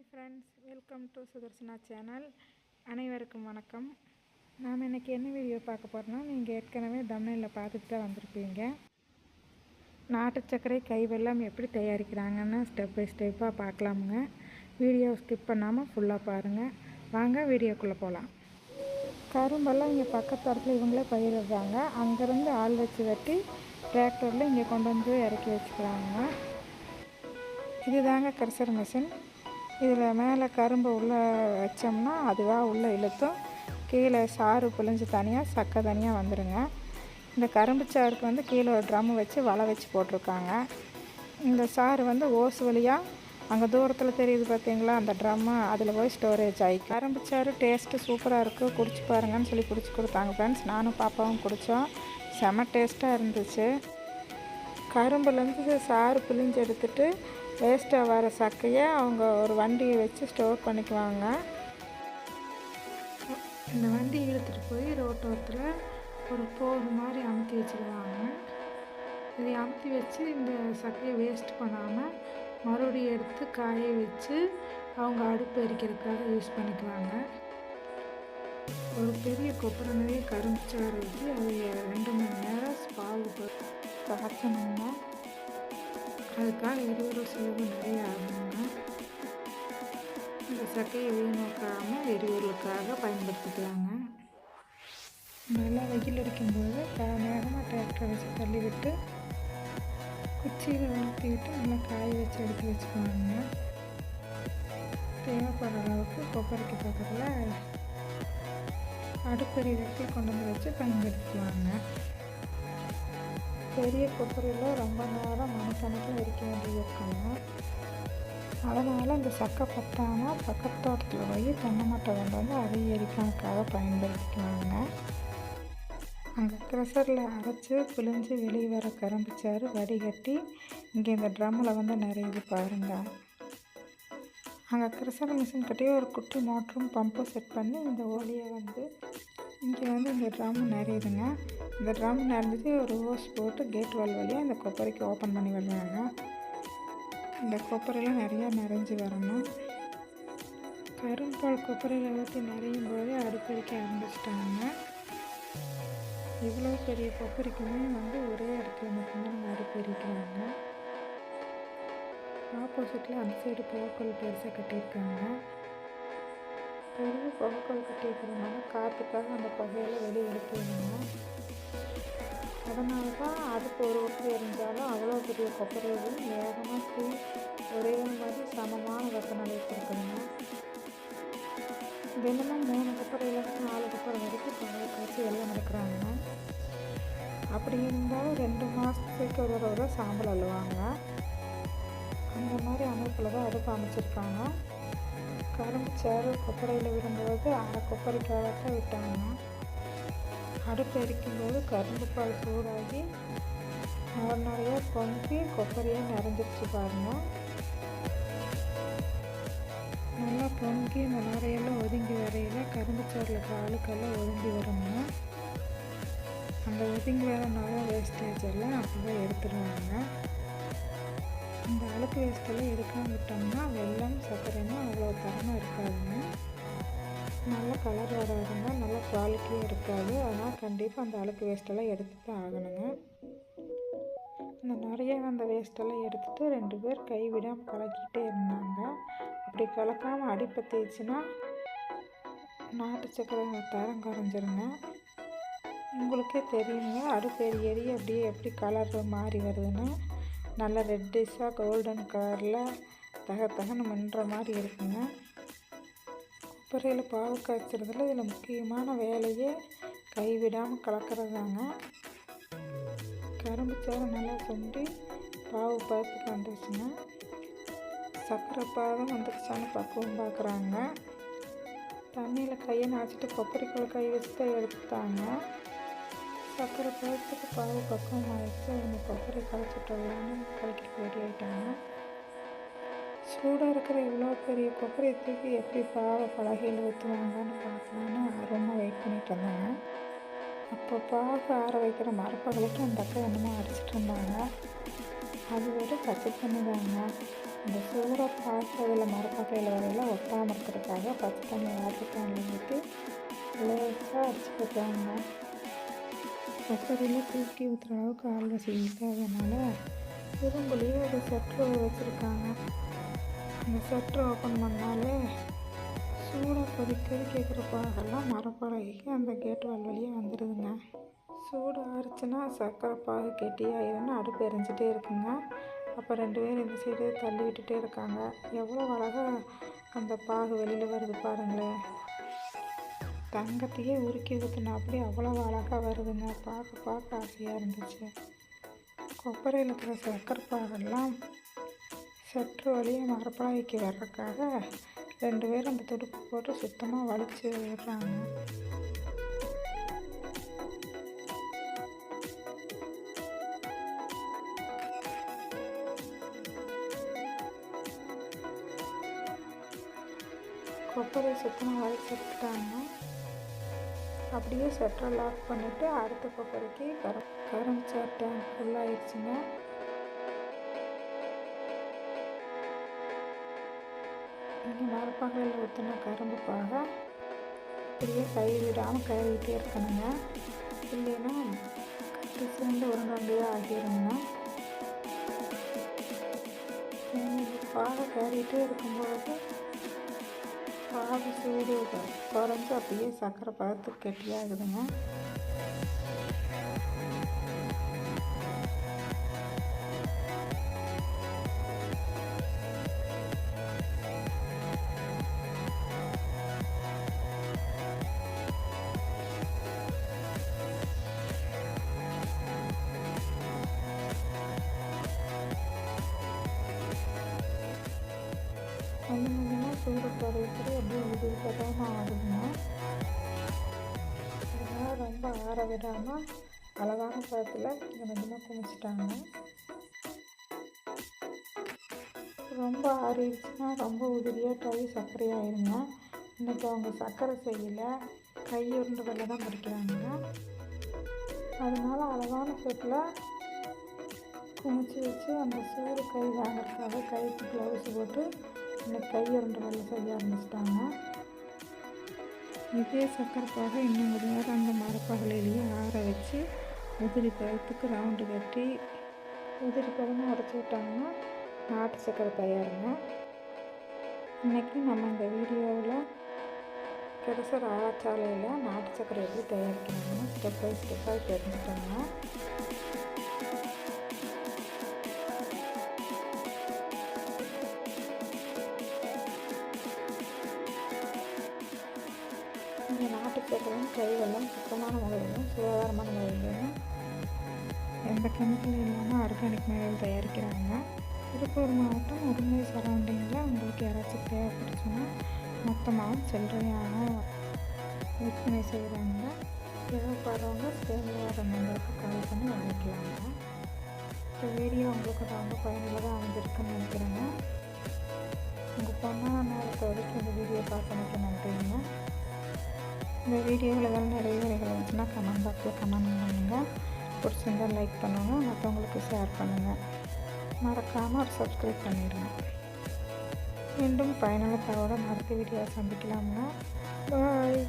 Hi friends welcome to Sudarshana channel அனைவருக்கும் வணக்கம். நாம் இன்றைக்கி என்ன வீடியோ பார்க்க போகிறோம்னா நீங்கள் ஏற்கனவே தமிழில் பார்த்துட்டு தான் வந்திருப்பீங்க. நாட்டு சர்க்கரை கை வெள்ளம் எப்படி தயாரிக்கிறாங்கன்னு ஸ்டெப் பை ஸ்டெப்பாக பார்க்கலாமுங்க. வீடியோ ஸ்கிப் பண்ணாமல் ஃபுல்லாக பாருங்கள் வாங்க வீடியோக்குள்ளே போகலாம் கரும்பெல்லாம் இங்கே பக்கத்து இடத்துல இவங்களே பயிரிடுறாங்க அங்கேருந்து ஆள் வச்சு வெட்டி டிராக்டரில் இங்கே கொண்டு வந்து இறக்கி வச்சுக்கிறாங்க. இதுதாங்க கரிசர் மிஷின் இதில் மேலே கரும்பு உள்ளே வச்சோம்னா அதுவாக உள்ளே இழுத்தும். கீழே சாறு புழிஞ்சு தனியாக சக்கை தனியாக வந்துடுங்க இந்த கரும்பு சாருக்கு வந்து கீழே ஒரு ட்ரம் வச்சு வலை வச்சு போட்டிருக்காங்க. இந்த சாறு வந்து ஓஸ் வழியாக அங்கே தூரத்தில் தெரியுது பார்த்தீங்களா அந்த ட்ரம்மு அதில் போய் ஸ்டோரேஜ் ஆகி கரும்பு சாறு டேஸ்ட்டு சூப்பராக இருக்குது குடிச்சு பாருங்கன்னு சொல்லி குடிச்சு கொடுத்தாங்க ஃப்ரெண்ட்ஸ் நானும் பாப்பாவும் குடித்தோம் செம டேஸ்ட்டாக இருந்துச்சு. கரும்புலேருந்து சாறு பிழிஞ்சு எடுத்துட்டு வேஸ்ட்டாக வர சக்கையை அவங்க ஒரு வண்டியை வச்சு ஸ்டோர் பண்ணிக்குவாங்க. இந்த வண்டி இழுத்துட்டு போய் ரோட்டோரத்தில் ஒரு போர் மாதிரி அமுத்தி வச்சுருவாங்க. இதை அமுத்தி வச்சு இந்த சக்கையை வேஸ்ட் பண்ணாமல் மறுபடியும் எடுத்து காய வச்சு அவங்க அடுப்பு எரிக்கிறதுக்காக யூஸ் பண்ணிக்குவாங்க. ஒரு பெரிய கொப்பரை நிறைய கரும்பு சாறு வச்சு அதை ரெண்டு மணி நேரம் பால் காய்ச்சணுங்க அதுக்காக எரிவுற செலவு நிறைய ஆகுங்க இந்த சக்கையை வீணாக்காமல் எரிவுகளுக்காக பயன்படுத்திக்கலாங்க நல்லா வெயில் அடிக்கும்போது பல நேரமாக டிராக்டரை வச்சு தள்ளி விட்டு குச்சியில் உளுத்திக்கிட்டு நல்லா காய வச்சு எடுத்து வச்சுக்குவாங்க தேவைப்படுற அளவுக்கு கொப்பரைக்கு பக்கத்தில் அடுப்பறி வெட்டி கொண்டு வந்து வச்சு பயன்படுத்துவாங்க பெரிய கொப்பரையில் ரொம்ப நேரம் மனக்கணக்கில் இருக்க வேண்டியது இருக்குங்க அதனால் இந்த சக்கை பத்தாமல் பக்கத்து தோட்டத்தில் போய் தென்னை மட்டை கொண்டு வந்து அதை எரிக்கணக்காக பயன்படுத்திக்குவாங்க. அங்கே க்ரெஷரில் அரைச்சி பிழிஞ்சு வெளியே வர கரும்பு சாறு வடிகட்டி இங்கே இந்த ட்ரம்மில் வந்து நிறையுது பாருங்கள் அங்கே க்ரெஷர் மிஷின் கட்டியே ஒரு குட்டி மோட்டரும் பம்பும் செட் பண்ணி இந்த ஓலியை வந்து இங்கே வந்து இந்த ட்ரம் நிறையுதுங்க. இந்த ட்ரம் நிறைஞ்சது ஒரு ஹோஸ் போட்டு கேட் வால் வழியாக இந்த கொப்பரைக்கு ஓப்பன் பண்ணி விடுறாங்க இந்த கொப்பரைலாம் நிறையா நிறைஞ்சு வரணும். கரும்பால் கொப்பரையில் ஊற்றி நிறையும் போதே அடுப்படிக்க ஆரம்பிச்சிட்டாங்க இவ்வளோ பெரிய கொப்பரைக்குமே வந்து ஒரே இடத்துல மட்டும்தான் நம்ம ஆப்போசிட்டில் அந்த சைடு புகைக்கோள் பெருசாக கட்டியிருக்காங்க. பெரிய புகைக்கோள் கட்டியிருக்கிறதுனால காற்றுக்காக அந்த புகையில வெளியே எடுத்து அதனால தான் அதுக்கு ஒரு ஒருத்தர் இருந்தாலும் அவ்வளோ பெரிய கொப்பரைகள் வேகமாக தூ ஒரே மாதிரி சமமான வெப்பநிலை கொடுக்குதுங்க தினமும் மூணு கொப்பரையிலேருந்து நாலு கொப்பரை வரைக்கும் பொங்கல் காய்ச்சி வெள்ளம் எடுக்கிறாங்க அப்படி இருந்தாலும் ரெண்டு மாதத்துக்கு ஒரு தடவை தான் சாம்பல் அள்ளுவாங்க. அந்த மாதிரி அமைப்பில் தான் அடுப்பு அமைச்சிருக்காங்க கரும்பு சேறு கொப்பரையில் விடும்போது அரை கொப்பரைக்காகத்தான் விட்டாங்க. அடுப்பு எரிக்கும்போது கரும்பு பால் சூடாகி அவர் நிறைய பொங்கி கொப்பரையாக நிறைஞ்சிருச்சு பாருங்கள் நல்லா பொங்கி இந்த நிறையெல்லாம் ஒதுங்கி வரையில் கரும்பு பாலுக்கெல்லாம் ஒதுங்கி வரணும் அந்த ஒதுங்கி வர நிறைய வேஸ்டேஜ் எல்லாம் அப்போ தான் எடுத்துருவாங்க இந்த அழுக்கு வேஸ்ட்டெல்லாம் எடுக்காமல் விட்டோம்னா வெள்ளம் சர்க்கரைன்னா அவ்வளோ தரமாக இருக்காதுங்க. நல்ல கலர் வராதுங்க நல்ல குவாலிட்டியும் இருக்காது. அதனால் கண்டிப்பாக அந்த அழுக்கு வேஸ்ட்டெல்லாம் எடுத்து தான் ஆகணுங்க. இந்த நிறைய அந்த வேஸ்ட்டெல்லாம் எடுத்துகிட்டு ரெண்டு பேர் கைவிடாமல் கலக்கிட்டே இருந்தாங்க. அப்படி கலக்காமல் அடிப்பை நாட்டு சக்கரை தரம் குறைஞ்சிருங்க உங்களுக்கே தெரியுங்க அடுப்பு எரி எரி அப்படியே எப்படி கலர் மாறி வருதுன்னு. நல்லா ரெட்டிஷாக கோல்டன் கலரில் தக தகன்னு மின்ற மாதிரி இருக்குங்க. கொப்பரையில் பாவு காய்ச்சறதுல இதில் முக்கியமான வேலையே கைவிடாமல் கலக்கிறது தாங்க கரும்பு சோறு நல்லா சுண்டி பாவு பார்த்துட்டு வந்துருச்சுங்க. சர்க்கரை பாதம் வந்துருச்சான்னு பக்குவம் பார்க்குறாங்க. தண்ணியில் கையை நாச்சிட்டு கொப்பரிக்குள்ள கை வச்சு தான் எடுத்தாங்க அப்புறம் பழத்துக்கு பாவு பக்குவம் ஆகிடுச்சு அவங்க கொப்பரை களைச்சிட்டோம்னு கலக்கிட்டு ரெடி ஆகிட்டாங்க சூடாக இருக்கிற இவ்வளோ பெரிய கொப்பரை தூக்கி எப்படி பாவை பலகையில் ஊற்றுவாங்கன்னு பார்க்கலான்னு ஆர்வமாக வெயிட் பண்ணிட்டு இருந்தாங்க. அப்போ பாகு ஆற வைக்கிற மரப்பகலுக்கு அந்த அக்கா என்னமோ அடிச்சிட்டு இருந்தாங்க. அது ஒரு பச்சை தண்ணி தாங்க. இந்த சூடாக பார்க்கறதில் மரப்பகையில் வரையில ஒட்டாமல் இருக்கிறதுக்காக பச்சை தண்ணி வாட்டர் தண்ணி ஊற்றி லேசாக அடிச்சுக்கிட்டாங்க சர்க்கரையில் தூக்கி ஊற்றுற அளவுக்கு ஆள் வசதி இல்லாதனால இரும்புலேயே ஒரு செட்ரு வச்சுருக்காங்க. அந்த செட்ரு ஓப்பன் பண்ணாலே சூடாக கொதிக்கிறது கேட்குற பாகெல்லாம் மரப்பலகைக்கு அந்த கேட் வால் வழியாக வந்துடுதுங்க சூடு ஆறுச்சுன்னா சர்க்கரை பாகு கெட்டியாயிருன்னு அடுப்பு எரிஞ்சிட்டே இருக்குங்க. அப்போ ரெண்டு பேரும் இந்த சைடு தள்ளி விட்டுட்டே இருக்காங்க. எவ்வளோ அழகாக அந்த பாகு வெளியில் வருது பாருங்களேன். தங்கத்தையே உருக்கி ஊற்றுனா அப்படி அவ்வளோ அழகாக வருதுங்க. பார்க்க பார்க்க ஆசையாக இருந்துச்சு. கொப்பரையில் இருக்கிற சர்க்கரை பாகெல்லாம் சற்று வழியாக மரப்பழகைக்கு வர்றதுக்காக ரெண்டு பேரும் அந்த துடுப்பு போட்டு சுத்தமாக வலிச்சு விடுறாங்க. கொப்பரை சுத்தமாக வலிச்சு எடுத்துட்டாங்க. அப்படியே ஸ்வெட்டரை லாக் பண்ணிவிட்டு அடுத்த பக்கத்துக்கு கரம் கரம் சார் டேங்க் ஃபுல்லாகிடுச்சுங்க இங்கே மரப்பாகையில் ஊற்றின கரும்பு பாக இப்படியே கை விடாமல் கழுவிட்டே இருக்கணுங்க. இல்லைன்னா கட்டி சேர்ந்து உருண்டாண்டியாக ஆகிருங்க. பாக கழுவிட்டே இருக்கும்போது பாகு சூடு குறைஞ்சி அப்படியே சர்க்கரை பார்த்து கெட்டியாகுதுங்க சூடு குறையிறது அப்படியே உதிர்க்கதான் ஆகுதுங்க அதனால் ரொம்ப ஆற விடாமல் அளவான பழத்தில் கொஞ்சம் கொஞ்சமாக குமிச்சிட்டாங்க. ரொம்ப ஆறிடுச்சுன்னா ரொம்ப உதிரியாக கை சர்க்கரையாயிருங்க. இன்றைக்கி அவங்க சர்க்கரை செய்யலை. கை உருண்டை தான் பிடிக்கிறாங்க அதனால் அளவான சூட்டில் குமிச்சு வச்சு அந்த சூடு கை வாங்குறதுக்காக கைக்கு க்ளவுஸ் போட்டு இந்த கை உருண்டை வேலை செய்ய ஆரம்பிச்சிட்டாங்க. இதே சக்கரைப்பாக இன்னும் ஒரு நேரம் அந்த மரப்பகலையிலேயே ஆற வச்சு உதிரி பழத்துக்கு ரவுண்டு கட்டி உதிரி பழமாக உடச்சி விட்டாங்கன்னா நாட்டு சக்கரை தயாருங்க. இன்றைக்கி நம்ம இந்த வீடியோவில் கிடைச்ச ஆராய்ச்சாலையில் நாட்டு சக்கரை எப்படி தயாரிக்கணும்னு ஸ்டெப் பை ஸ்டெப்பாக தெரிஞ்சுட்டோம்னா இந்த நாட்டுப்பொருளும் சக்கரையும் சுத்தமான முறையிலும் சுகாதாரமான முறையிலும் எந்த கெமிக்கல் இல்லாமல் ஆர்கானிக் முறையில் தயாரிக்கிறாங்க. திருப்பூர் மாவட்டம் உரிமை சரௌண்டிங்கில் உங்களுக்கு யாராச்சும் தேவைப்படுச்சுன்னா மொத்தமாகவும் சில்லறையாகவும் விற்பனை செய்கிறாங்க. தேவைப்படுறவங்க சேவையாளர் நம்பருக்கு கால் பண்ணி வாங்கிக்கலாங்க. இந்த வீடியோ உங்களுக்கு ரொம்ப பயனுள்ளதாக அமைஞ்சிருக்குன்னு நினைக்கிறேங்க. உங்கள் பொண்ணான நேரத்தை வரைக்கும் இந்த வீடியோ பார்த்தமைக்கு நன்றிங்க. இந்த வீடியோவில் ஏதாவது நிறைய வரைகள் இருந்துச்சுன்னா கமெண்ட் பாக்ஸில் கமெண்ட் பண்ணுங்கள் பிடிச்சிருந்தால் லைக் பண்ணுங்கள் மற்றவங்களுக்கு ஷேர் பண்ணுங்கள் மறக்காமல் ஒரு சப்ஸ்கிரைப் பண்ணிடுங்க மீண்டும் பயனுள்ள தகவலோட அடுத்த வீடியோவை சந்திக்கலாம்னா பாய்